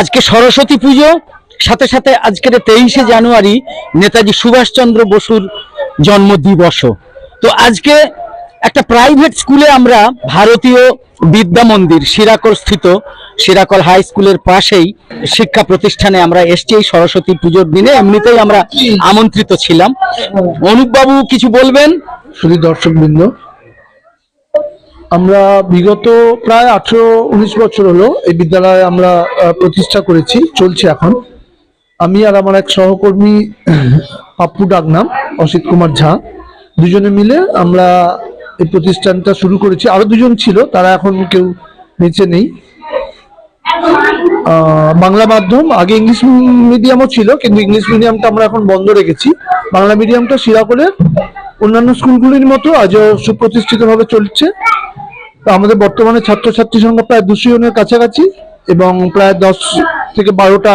আজকে সরস্বতী পুজো, সাথে সাথে আজকের তেইশে জানুয়ারি নেতাজি সুভাষচন্দ্র বসুর জন্ম দিবস তো আজকে একটা প্রাইভেট স্কুলে আমরা ভারতীয় বিদ্যা মন্দির সিরাকল স্থিত সিরাকল হাই স্কুলের পাশেই শিক্ষা প্রতিষ্ঠানে আমরা এসছি এই সরস্বতী পুজোর দিনে। এমনিতেই আমরা আমন্ত্রিত ছিলাম। অনুপবাবু কিছু বলবেন? শুধু দর্শকবৃন্দ আমরা বিগত প্রায় আঠেরো, উনিশ বছর হলো এই বিদ্যালয়ে আমরা প্রতিষ্ঠা করেছি, চলছে এখন। আমি আর আমার এক সহকর্মী, পাপ্পু ডাকনাম, অসিত কুমার ঝা, দুজনে মিলে আমরা এই প্রতিষ্ঠানটা শুরু করেছি। আরও দুজন ছিল, তারা এখন কেউ বেঁচে নেই। বাংলা মাধ্যম, আগে ইংলিশ মিডিয়ামও ছিল, কিন্তু ইংলিশ মিডিয়ামটা আমরা এখন বন্ধ রেখেছি। বাংলা মিডিয়ামটা সিরাকলের অন্যান্য স্কুলগুলির মতো আজও সুপ্রতিষ্ঠিতভাবে চলছে। তো আমাদের বর্তমানে ছাত্রছাত্রী সংখ্যা প্রায় দুশো জনের কাছাকাছি এবং প্রায় দশ থেকে বারোটা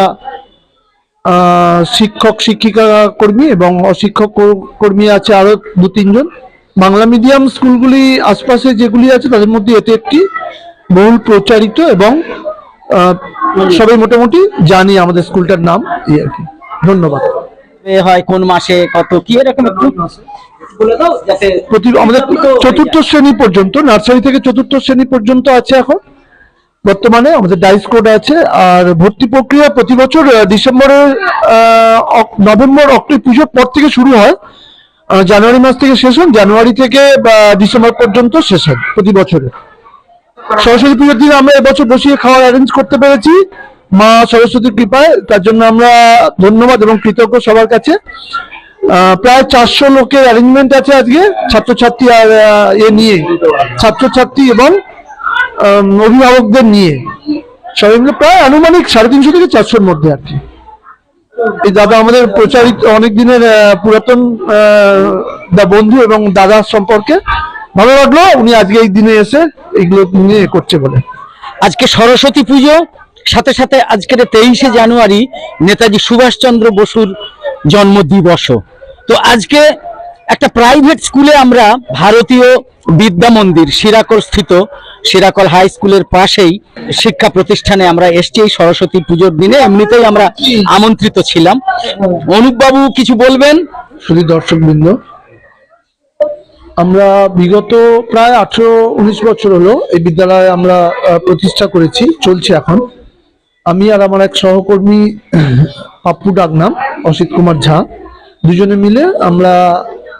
শিক্ষক, শিক্ষিকা কর্মী এবং অশিক্ষক কর্মী আছে আরও দু তিনজন। বাংলা মিডিয়াম স্কুলগুলি আশপাশে যেগুলি আছে তাদের মধ্যে এটি একটি বহুল প্রচারিত এবং সবাই মোটামুটি জানি আমাদের স্কুলটার নাম এই আর কি। ধন্যবাদ। এ হয় কোন মাসে কত কি এরকম একটু প্রতি আমাদের চতুর্থ শ্রেণি পর্যন্ত নার্সারি থেকে চতুর্থ শ্রেণি পর্যন্ত আছে এখন। বর্তমানে আমাদের ডাইস কোড আছে আর ভর্তি প্রক্রিয়া প্রতি বছর আহ, ডিসেম্বরের আহ, অক- নভেম্বর অক্টোবর পুজোর পর থেকে শুরু হয়। আহ, জানুয়ারি মাস থেকে শেষ হয় জানুয়ারি থেকে বা ডিসেম্বর পর্যন্ত শেষ হয় প্রতি বছরে। সরস্বতী পুজোর দিন আমরা এবছর বসিয়ে খাওয়ার অ্যারেঞ্জ করতে পেরেছি। মা সরস্বতীর কৃপায়, তার জন্য আমরা ধন্যবাদ এবং কৃতজ্ঞ সবার কাছে। প্রায় চারশো লোকের অ্যারেঞ্জমেন্ট আছে আজকে, ছাত্রছাত্রী আর এ নিয়ে, ছাত্রছাত্রী এবং অভিভাবকদের নিয়ে। সবাই প্রায় আনুমানিক সাড়ে তিনশো থেকে চারশোর মধ্যে আর কি। এই দাদা আমাদের প্রচারিত অনেক দিনের পুরাতন দা বন্ধু এবং দাদা সম্পর্কে ভালো লাগল। উনি আজকে এই দিনে এসে এইগুলো নিয়ে করছে বলে। আজকে সরস্বতী পুজো সাথে সাথে আজকের তেইশে জানুয়ারি নেতাজি সুভাষচন্দ্র বসুর জন্ম দিবস তো আজকে একটা প্রাইভেট স্কুলে আমরা ভারতীয় বিদ্যা মন্দির, সিরাকল স্থিত, সিরাকল হাই স্কুলের পাশেই শিক্ষা প্রতিষ্ঠানে আমরা এসছি, এই সরস্বতী পুজোর দিনে। এমনিতেই আমরা আমন্ত্রিত ছিলাম। অনুপবাবু, কিছু বলবেন? শুধু দর্শকবৃন্দ, আমরা বিগত প্রায় আঠেরো, উনিশ বছর হলো এই বিদ্যালয়ে আমরা প্রতিষ্ঠা করেছি, চলছে এখন। আমি আর আমার এক সহকর্মী, পাপ্পু ডাকনাম, অসিত কুমার ঝা, দুজনে মিলে আমরা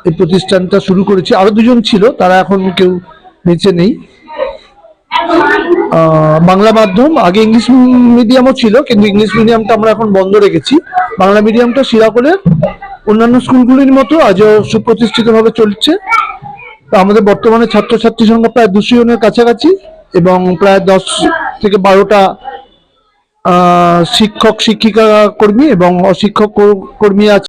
এই প্রতিষ্ঠানটা শুরু করেছি। আরও দুজন ছিল, তারা এখন কেউ বেঁচে নেই। বাংলা মাধ্যম, আগে ইংলিশ মিডিয়ামও ছিল, কিন্তু ইংলিশ মিডিয়ামটা আমরা এখন বন্ধ রেখেছি। বাংলা মিডিয়ামটা সিরাকলের অন্যান্য স্কুলগুলির মতো আজও সুপ্রতিষ্ঠিতভাবে চলছে। আমাদের বর্তমানে ছাত্রছাত্রী সংখ্যা প্রায় দুশো জনের কাছাকাছি এবং প্রায় দশ থেকে বারোটা শিক্ষক শিক্ষিকা কর্মী এবং অশিক্ষক কর- কর্মী আছে।